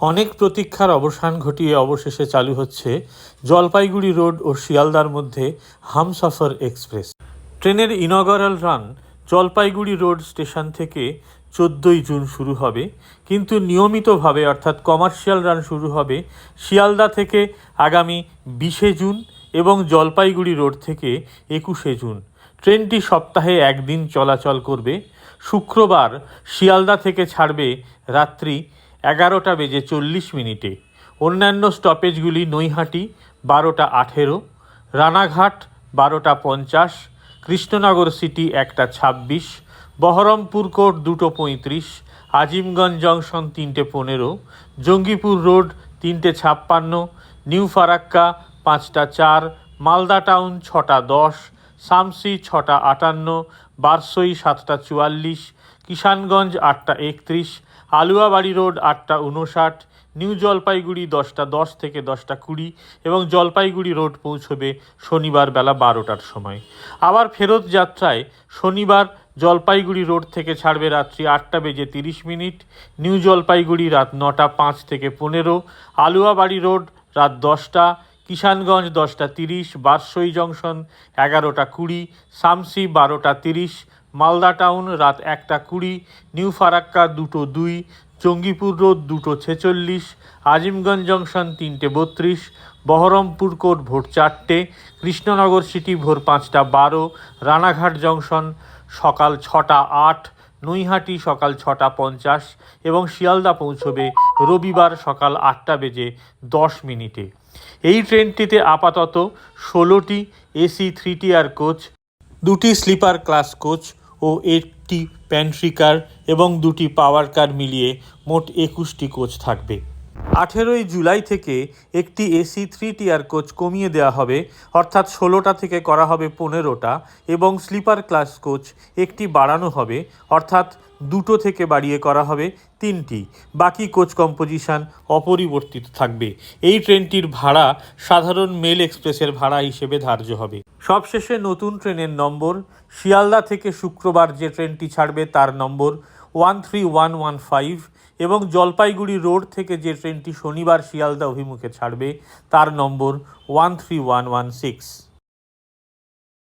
অনেক প্রতীক্ষার অবসান ঘটিয়ে অবশেষে চালু হচ্ছে জলপাইগুড়ি রোড ও শিয়ালদার মধ্যে হামসফর এক্সপ্রেস। ট্রেনের inaugural run Jalpaiguri road station থেকে চোদ্দোই জুন শুরু হবে, কিন্তু নিয়মিতভাবে অর্থাৎ কমার্শিয়াল রান শুরু হবে শিয়ালদা থেকে আগামী বিশে জুন এবং জলপাইগুড়ি রোড থেকে একুশে জুন। ট্রেনটি সপ্তাহে একদিন চলাচল করবে, শুক্রবার শিয়ালদা থেকে ছাড়বে রাত্রি এগারোটা বেজে চল্লিশ মিনিটে। অন্যান্য স্টপেজগুলি নৈহাটি, বারোটা আঠেরো, রানাঘাট, বারোটা পঞ্চাশ, কৃষ্ণনগর সিটি একটা ছাব্বিশ, বহরমপুর কোর্ট দুটো পঁয়ত্রিশ, আজিমগঞ্জ জংশন তিনটে পনেরো, জঙ্গিপুর রোড তিনটে ছাপ্পান্ন, নিউ ফারাক্কা পাঁচটা চার, মালদা টাউন ছটা দশ, শামসি ছটা আটান্ন, বারসই সাতটা চুয়াল্লিশ, কিষানগঞ্জ আটটা একত্রিশ আলুয়াবাড়ি রোড আটটা উনষাট নিউ জলপাইগুড়ি দশটা দশ থেকে দশটা কুড়ি এবং জলপাইগুড়ি রোড পৌঁছবে শনিবার বেলা বারোটার সময়। আবার ফেরত যাত্রায় শনিবার জলপাইগুড়ি রোড থেকে ছাড়বে রাত্রি আটটা বেজে তিরিশ মিনিট, নিউ জলপাইগুড়ি রাত নটা পাঁচ থেকে পনেরো, আলুয়াবাড়ি রোড রাত দশটা, কিষানগঞ্জ দশটা তিরিশ, বারসই জংশন এগারোটা কুড়ি সামসি বারোটা তিরিশ মালদা টাউন, রাত একটা কুড়ি নিউ ফারাক্কা দুটো দুই, জঙ্গিপুর রোড দুটো ছেচল্লিশ, আজিমগঞ্জ জংশন তিনটে বত্রিশ, বহরমপুর কোর্ট ভোর চারটে, কৃষ্ণনগর সিটি ভোর পাঁচটা বারো, রানাঘাট জংশন সকাল ছটা আট, নৈহাটি সকাল ছটা পঞ্চাশ এবং শিয়ালদা পৌঁছবে রবিবার সকাল আটটা বেজে দশ মিনিটে। এই ট্রেনটিতে আপাতত ষোলোটি এসি থ্রি টিয়ার কোচ দুটি স্লিপার ক্লাস কোচ ও একটি প্যান্ট্রি কার এবং দুটি পাওয়ার কার মিলিয়ে মোট একুশটি কোচ থাকবে। আঠেরোই জুলাই থেকে একটি এসি থ্রি টিয়ার কোচ কমিয়ে দেওয়া হবে, অর্থাৎ ষোলোটা থেকে করা হবে পনেরোটা এবং স্লিপার ক্লাস কোচ একটি বাড়ানো হবে, অর্থাৎ দুটো থেকে বাড়িয়ে করা হবে তিনটি। বাকি কোচ কম্পোজিশন অপরিবর্তিত থাকবে। এই ট্রেনটির ভাড়া সাধারণ মেল এক্সপ্রেসের ভাড়া হিসেবে ধার্য হবে। সবশেষে নতুন ট্রেনের নম্বর, শিয়ালদা থেকে শুক্রবার যে ট্রেনটি ছাড়বে তার number one three one one five এবং জলপাইগুড়ি রোড থেকে যে ট্রেনটি শনিবার শিয়ালদা অভিমুখে ছাড়বে, তার number one three one one six